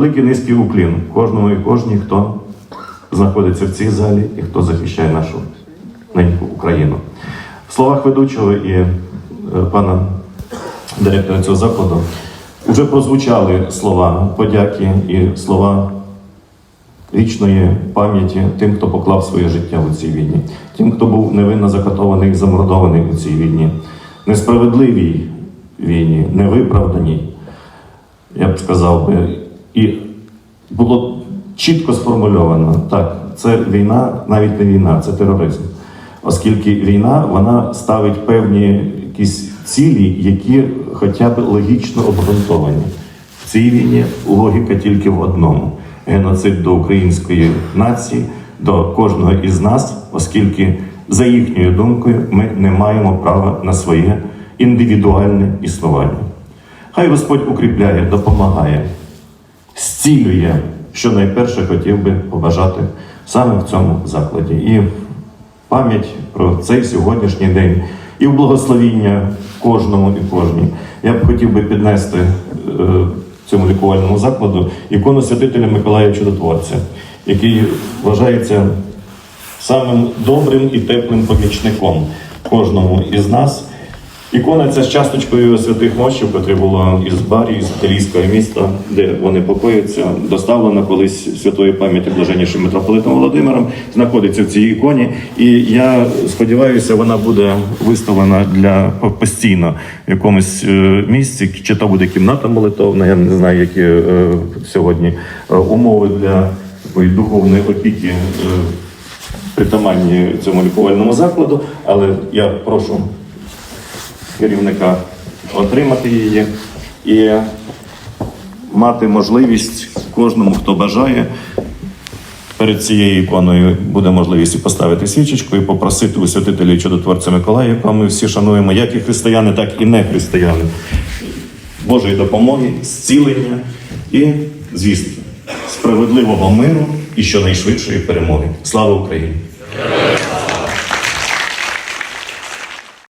Великий низький уклін кожному і кожній, хто знаходиться в цій залі і хто захищає нашу неньку Україну. В словах ведучого і е, пана директора цього закладу вже прозвучали слова подяки і слова вічної пам'яті тим, хто поклав своє життя у цій війні, тим, хто був невинно закатований і замордований у цій війні, несправедливій війні, невиправданій, я б сказав би, і було чітко сформульовано, так, це війна, навіть не війна, це тероризм. Оскільки війна вона ставить певні якісь цілі, які хоча б логічно обґрунтовані. В цій війні логіка тільки в одному: геноцид до української нації, до кожного із нас, оскільки, за їхньою думкою, ми не маємо права на своє індивідуальне існування. Хай Господь укріпляє, допомагає, зцілює, що найперше хотів би побажати саме в цьому закладі. І пам'ять про цей сьогоднішній день і в благословіння кожному і кожній. Я б хотів би піднести е, цьому лікувальному закладу ікону святителя Миколая Чудотворця, який вважається самим добрим і теплим помічником кожному із нас. Ікона ця з часточкою святих мощів, котре було із Барії, з італійського міста, де вони покоються, доставлена колись святої пам'яті блаженнішим митрополитом Володимиром, знаходиться в цій іконі. І я сподіваюся, вона буде виставлена для постійно в якомусь е, місці, чи то буде кімната молитовна. Я не знаю, які е, сьогодні е, умови для такої духовної опіки. Притаманні цьому лікувальному закладу, але я прошу керівника отримати її і мати можливість кожному, хто бажає. Перед цією іконою буде можливість поставити свічечку і попросити у святителя і чудотворця Миколая, якого ми всі шануємо, як і християни, так і не християни. Божої допомоги, зцілення і, звісно, справедливого миру і щонайшвидшої перемоги. Слава Україні!